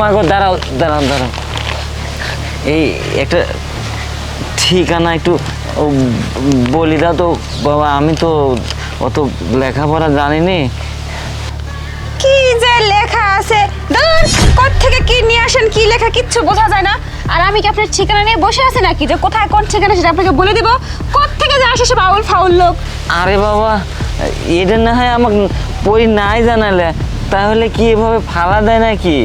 মাগো দাঁড়াও এই একটা ঠিকানা একটু বলি দাও তো বাবা আমি তো অত লেখাপড়া জানিনি। কি যে লেখা আছে? দূর কোথ থেকে কি নিয়ে আসেন কি লেখা কিচ্ছু বোঝা যায় না। আর আমি কি আপনার ঠিকানা নিয়ে বসে আছি নাকি? যে কোথায় কোন ঠিকানা সেটা আপনাকে বলে দিব। কোথ থেকে যে আসে সে বাউল ফাউল লোক? আরে বাবা এটা না হয় আমাকে পড়ি নাই জানালে তাহলে কি এভাবে ফালা দেয় নাকি?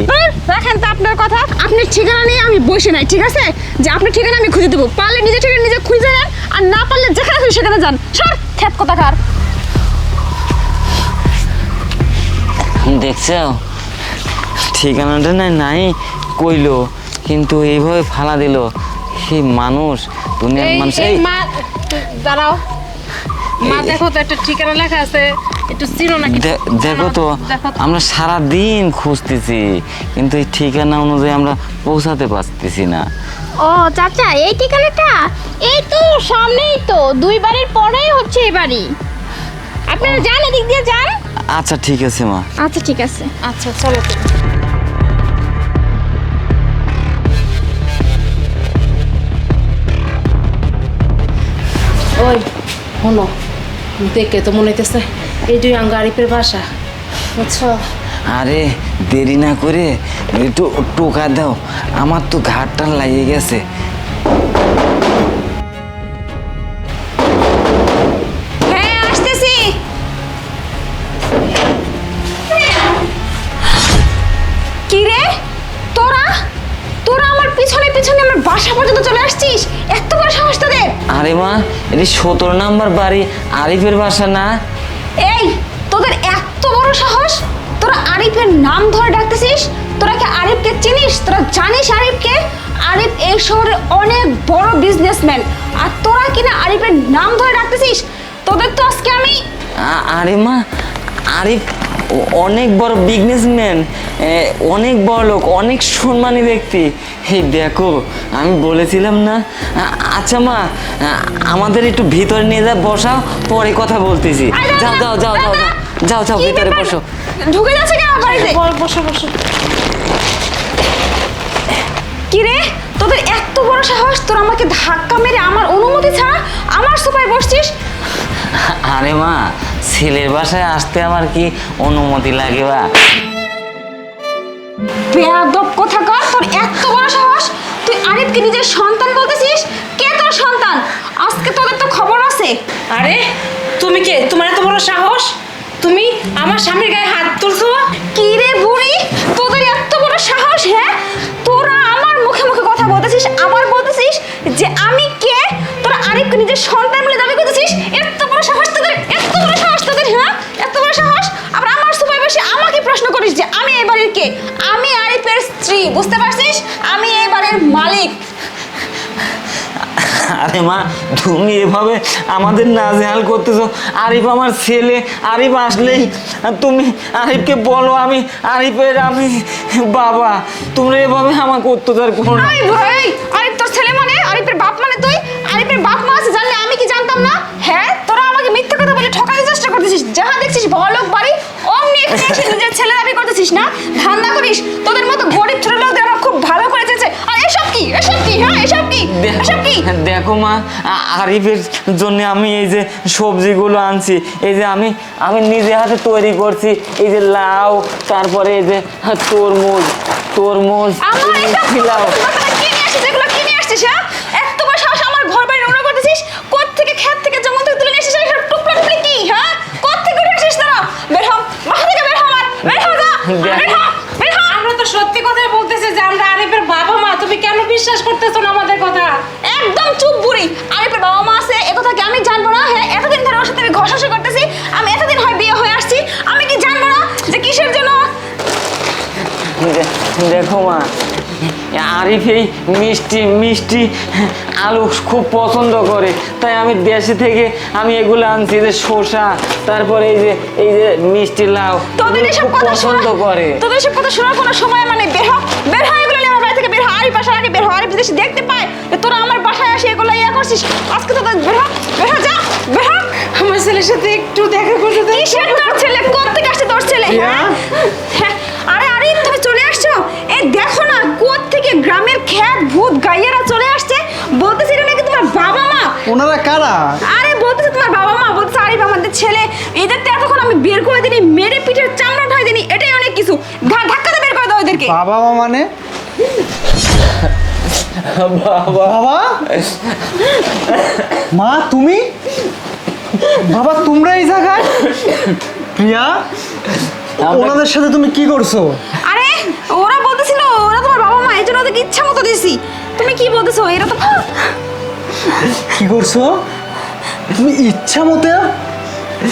রাখেন তো আপনার কথা। আপনার ঠিকানা নিয়ে আমি বসে নাই ঠিক আছে? যে আপনার ঠিকানা আমি খুঁজে দেবো। পারলে নিজে ঠিকানা নিজে খুঁজে যান আর না পারলে যেখানে খুশি সেখানে যান। সর খেত কোথাকার। দেখছ ঠিকানাটা না নাই কইলো কিন্তু এইভাবে ফালা দিল। সেই মানুষ দুনিয়ার মানুষ দাঁড়াও। মা দেখো তো একটা ঠিকানা লেখা আছে। একটু চিনো নাকি? দেখো তো আমরা সারা দিন খুঁজতেছি কিন্তু এই ঠিকানা অনুযায়ী আমরা পৌঁছাতে পারতেছি না। ও চাচা এই ঠিকানাটা? এই তো সামনেই তো দুই বাড়ির পরেই হচ্ছে এই বাড়ি। আপনারা যান এদিক দিয়ে যান। আচ্ছা ঠিক আছে মা। আচ্ছা ঠিক আছে। আচ্ছা চলো তো। ওই শোনো। দেখে তো মনে হইতেছে এই দুই আঙ্গ আরিফের বাসা। বুঝছ? আরে, দেরি না করে একটু টোকা দাও। আমার তো ঘাটটা লাগিয়ে গেছে। এটি সতেরো নাম্বার বাড়ি আরিফের বাসা না? এই তোদের এত বড় সাহস? তোরা আরিফের নাম ধরে ডাকতেছিস? তোরা কি আরিফকে চিনিস? তোরা জানিস আরিফকে? আরিফ এই শহরে অনেক বড় বিজনেসম্যান আর তোরা কিনা আরিফের নাম ধরে ডাকতেছিস? তোদের তো আজকে আমি আরে মা আরিফ অনেক বড় বিজনেসম্যান অনেক বড় লোক অনেক সম্মানী ব্যক্তি। এই দেখো আমি বলেছিলাম না? আচ্ছা মা আমাদের একটু ভিতরে নিয়ে যা বসাও পরে কথা বলতেছি। যাও যাও যাও যাও যাও যাও যাও ভিতরে বসো। ঢুকে যাচ্ছে কেন বাড়িতে? বসো বসো। কি রে? তোদের এত বড় সাহস তোর আমাকে ধাক্কা মেরে আমার অনুমতি ছাড়া আমার সোফায় বসছিস? আরে মা ছেলের বাসায় আসতে আমার কি অনুমতি লাগে বা? বেয়াদব কোথাকার তোর এত বড় সাহস? তুই আরিফকে নিজের সন্তান বলতেছিস? কে তোর সন্তান? আজকে তোদের তো খবর আছে। আরে তুমি কে? তোমার এত বড় সাহস? তুমি আমার স্বামীর গায়ে হাত তুলছো? কি রে বুড়ি? তোদের এত বড় সাহস হ্যাঁ? তোরা আমার মুখে মুখে কথা বলতেছিস আবার বলতেছিস যে আমি কে? তোরা আরিফকে নিজের সন্তান বলে দাবি করতেছিস? এত বড় সাহস তোদের কে? আমি আরিফের স্ত্রী বুঝতে পারছিস? আমি এই বাড়ির মালিক। আরে মা তুমি এভাবে আমাদের নাজেহাল করতেছো। আরিফ আমার ছেলে আরিফ আসলেই তুমি আরিফকে বলো আমি আরিফের আমি বাবা। তোমরা এভাবে আমাকে অত্যাচার করো না। আরিফ তোর ছেলে মানে? আরিফের বাপ মানে তুই? আরিফের বাপ মা আছে জানলে আমি কি জানতাম না? হ্যাঁ তোরা আমাকে মিথ্যা কথা বলে ঠকানোর চেষ্টা করতেছিস। যাহা দেখছিস বড়লোক বাড়ি অমনি এখানে করতেছিস না? ধান্দা করিস? তোদের মতো গরিব ছোট লোকদের আমার খুব ভালো করে চেয়েছে আর এসব কি? এসব কি? হ্যাঁ এসব কি? এসব কি? দেখো- মা আরিফের জন্য আমি এই যে সবজিগুলো আনছি এই যে আমি আমি নিজে হাতে তৈরি করছি এই যে লাউ তারপরে এই যে তরমুজ তরমুজ আমার এই এসব লাউ কি নিয়ে আসছিস? এগুলো কি নিয়ে আসছিস হ্যাঁ এত বড় সাহস আমার ঘর বাড়ি নোংরা করতেছিস কোথ থেকে ক্ষেত থেকে জঙ্গল থেকে তুলে নিয়ে আসছিস এসব টুকরো টুকরি কি হ্যাঁ কোথ থেকে উঠে আসছিস তোরা বের হ বাসা থেকে বের হ আমার বের হ যা বের হ বের হ আমরা তো সত্যি কথাই বলতেছি যে আমরা আরিফের বাবা মা তুমি কেন বিশ্বাস করতেছো না আমাদের কথা? একদম চুপ বুড়ি। আরিফের বাবা মা আছে এ কথা কি আমি জানব না? হ্যাঁ এতদিন ধরে ওর সাথে আমি ঘষাঘষি করতেছি আমি এতদিন হয় বিয়ে হয়ে আসছি আমি কি জানব না যে কিসের জন্য? দেখো মা আরিফ এই মিষ্টি মিষ্টি আলু খুব পছন্দ করে। তাই আমি দেশে থেকে আমি এগুলো আনছি যে শসা তারপরে এই যে এই যে মিষ্টি লাউ তোদের এসব কথা পছন্দ করে। তোদের এসব কথা শোনার কোনো সময় মানে বের হ বের হ এগুলো আমার বাড়ি থেকে বের হ আরিফ আসার আগে বের হ আরিফ যদি দেখতে পায় যে তোরা আমার বাসায় আসে এগুলো ইয়া করছিস। আজকে তোদের বের হ বের হ যা বের হ। আমার ছেলের সাথে একটু দেখা করতে দেয় কিসের তোর গাইয়ারা চলে আসছে। বলতেছে এটা নাকি তোমার বাবা মা? ওনারা কারা? আরে বলতেছে তোমার বাবা মা বলতেছে আরিফ আমাদের ছেলে। এদের তো এতক্ষণ আমি বের করে দিনি মেরে পিঠের চামড়া উঠাই দিনি এটাই অনেক কিছু। ধাক্কাতে বের করে দাও ওদেরকে। বাবা মা মানে? বাবা। মা তুমি? বাবা তোমরা এই জায়গায়? প্রিয়া ওনাদের সাথে তুমি কি করছ? আরে ওরা বলতেছিল ওরা তোমার বাবা মা এই জন্য ওদেরকে ইচ্ছা মতো দিছি তুমি কি বলতেছো? এরা তো কি করছ? তুমি ইচ্ছা মতো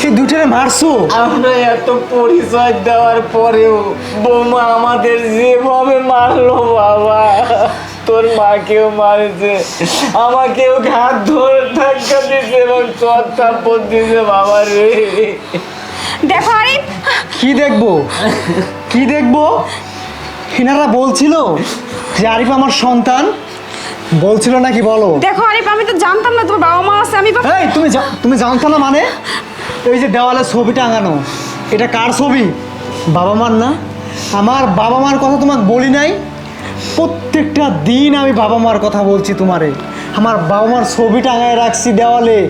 এই দুটারে মারছো। আমরা এত পরিচয় দেওয়ার পরেও বৌমা আমাদের যেভাবে মারলো বাবা তোর মাকেও মারেছে আমাকেও ঘাত ধরে ধাক্কা দিছে এবং চর থাপ্পড় দিছে বাবা রে। দেখো আরিফ কি দেখব? কি দেখব? হিনারা বলছিল যে আরিফ আমার সন্তান বলছিল নাকি বলো? দেখো আরিফ আমি তো জানতাম না তোমার বাবা মা আছে আমি এই তুমি জা- তুমি জানতো না মানে? এই যে দেওয়ালে ছবি টাঙানো এটা কার ছবি? বাবা মার না? আমার বাবা মার কথা তোমাকে বলি নাই? প্রত্যেকটা দিন আমি বাবা মার কথা বলছি তোমারে। আমার বাবা মার ছবি টাঙায় রাখছি দেওয়ালে।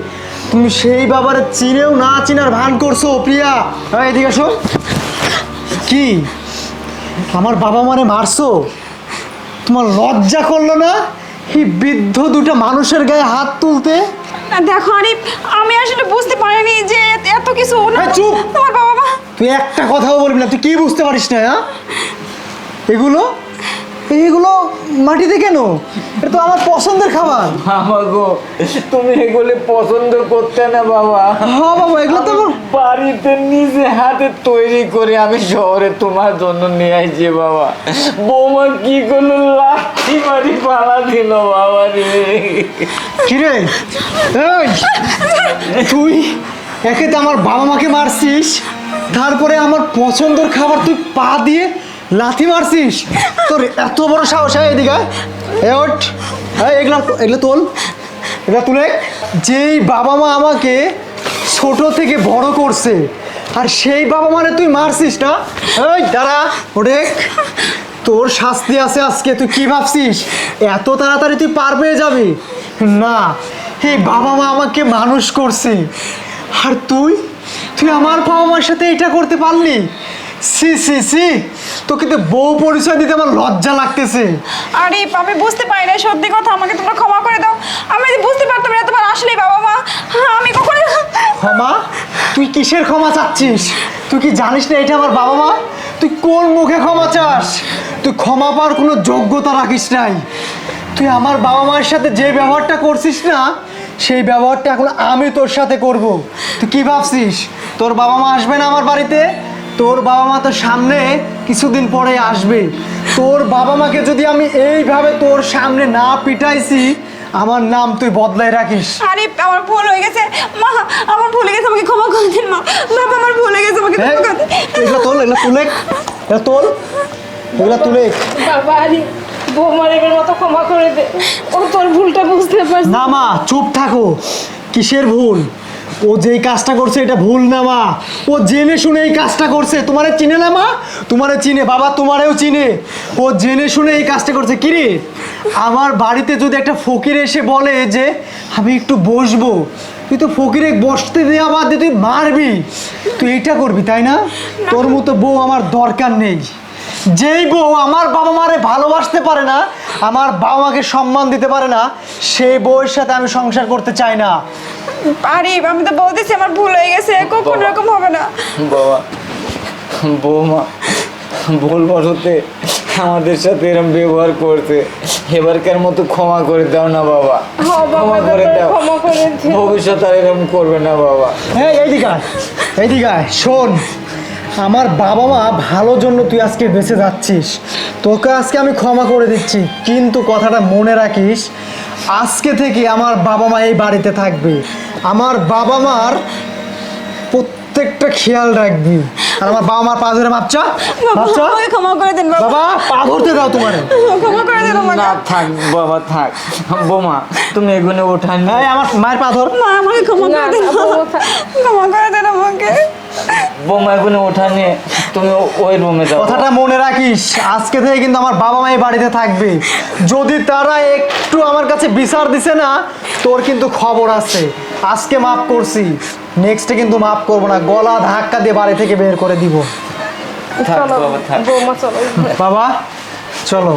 তুমি সেই বাবারে চিনেও না চিনার ভান করছ প্রিয়া? হ্যাঁ এদিকে আসো। কি? আমার বাবা মারে মারছো? তোমার লজ্জা করল না? এই বৃদ্ধ দুটো মানুষের গায়ে হাত তুলতে? না, দেখো আরিফ আমি আসলে বুঝতে পারিনি যে এত- কিছু চুপ! তোমার বাবা মা। তুই একটা কথাও বলবি না তুই কি বুঝতে পারিস না হ্যাঁ? এগুলো মাটিতে কেন? এটা তো আমার পছন্দের খাবার। বাবা গো তুমি এগুলো পছন্দ করতে না বাবা। হ্যাঁ বাবা এগুলো তো বাড়িতে নিজে হাতে তৈরি করে আমি শহরে তোমার জন্য নিয়ে আসছি বাবা। বৌমা কি করল লাঠি মারি পালা দিল বাবা রে। কিরে তুই একে তো আমার বাবা মাকে মারছিস। তারপরে আমার পছন্দের খাবার তুই পা দিয়ে লাথি মারছিস? তোর এত বড় সাহস, হয়, এদিকে এ ওঠ। এই, এগুলো এগুলো তোল। এগুলো তুলে যেই বাবা মা আমাকে ছোট থেকে বড় করছে, আর সেই বাবা মানে তুই মারছিস না? এই, দাঁড়া, ওঠে। তোর শাস্তি আছে আজকে, তুই কি ভাবছিস? এত তাড়াতাড়ি তুই পার পেয়ে যাবি? না, এই বাবা মা আমাকে মানুষ করছে। আর তুই তুই আমার বাবা মার সাথে এটা করতে পারলি? C C C. তোকে তো বউ পরিচয় দিতে আমার লজ্জা লাগতেছে। আরিফ আমি বুঝতে পারি না সত্যি কথা আমাকে তোমরা ক্ষমা করে দাও। আমি যদি বুঝতে পারতাম না তোমার আসলেই বাবা মা। আমি কখনো ক্ষমা? তুই কিসের ক্ষমা চাচ্ছিস? তুই কি জানিস না এটা আমার বাবা মা? তুই কোন মুখে ক্ষমা চাস? তুই ক্ষমা পাওয়ার কোনো যোগ্যতা রাখিস নাই। তুই আমার বাবা মায়ের সাথে যে ব্যবহারটা করছিস না সেই ব্যবহারটা এখন আমি তোর সাথে করব। তুই কি ভাবছিস? তোর বাবা মা আসবে না আমার বাড়িতে? তোর বাবা মা তো সামনে কিছুদিন পরে আসবে। তোর বাবা মাকে যদি আমি এইভাবে তোর সামনে না পিটাইছি আমার নাম তুই বদলাই রাখিস। আরিফ আমার ভুল হয়ে গেছে। মা আমার ভুল হয়ে গেছে আমাকে ক্ষমা করে দিন মা। বাবা আমার ভুল হয়ে গেছে আমাকে ক্ষমা করে দিন। এগুলো তোল এগুলো তুলে এগুলো তোল। এগুলো তুলে বাবা আরে বৌমার এবার মতো ক্ষমা করে দে। ও তোর ভুলটা বুঝতে পারছি। না মা চুপ থাকো। কিসের ভুল? ও যেই কাজটা করছে এটা ভুল না মা। ও জেনে শুনে এই কাজটা করছে। তোমারে চিনে না মা? তোমারে চিনে। বাবা তোমারেও চিনে। ও জেনে শুনে এই কাজটা করছে। কিরে আমার বাড়িতে যদি একটা ফকির এসে বলে যে আমি একটু বসবো। তুই তো ফকিরে বসতে দেওয়া বাদ তুই মারবি। তুই এটা করবি তাই না? তোর মতো বউ আমার দরকার নেই। যেই বউ আমার বাবা ভালোবাসতে পারে না আমার বাবা মাকে সম্মান দিতে পারে না সেই বউয়ের সাথে আমি সংসার করতে চাই না। আরিফ আমি তো বলতেছি আমার ভুল হয়ে গেছে কখনো এরকম হবে না। বাবা বৌমা ভুল বসতে আমাদের সাথে এরকম ব্যবহার করতে এবারকার মতো ক্ষমা করে দাও না বাবা। ক্ষমা করে দাও। ক্ষমা করে দিও। ভবিষ্যৎ আর এরকম করবে না বাবা। হ্যাঁ এইদিকে আয়, এইদিকে শোন। আমার বাবা মা ভালো জন্য তুই আজকে বেঁচে যাচ্ছিস। তোকে আজকে আমি ক্ষমা করে দিচ্ছি। কিন্তু কথাটা মনে রাখিস আজকে থেকে আমার বাবা মা এই বাড়িতে থাকবে। আমার বাবা মার প্রত্যেকটা খেয়াল রাখবি। আর আমার বাবা মার পা ধরে মাপচা বাবা মাপচা ক্ষমা করে দিন বাবা। পা ধরতে দাও তোমার। ক্ষমা করে দিন আমাকে। না থাক বাবা থাক। বৌমা তুমি এগুলো ওঠান এই আমার মায়ের পা ধর। মা আমাকে ক্ষমা না, করে দিন। না। ক্ষমা করে দিন আমাকে। বোমা এখন ওঠা নিয়ে তুমি ওই রুমে যাও। কথাটা মনে রাখিস আজকে থেকে কিন্তু আমার বাবা মাই বাড়িতে থাকবে। যদি তারা একটু আমার কাছে বিচার দিছে না তোর কিন্তু খবর আছে। আজকে মাফ করছি। নেক্সটে কিন্তু মাফ করব না গলা ধাক্কা দিয়ে বাড়ি থেকে বের করে দিব। বাবা চলো।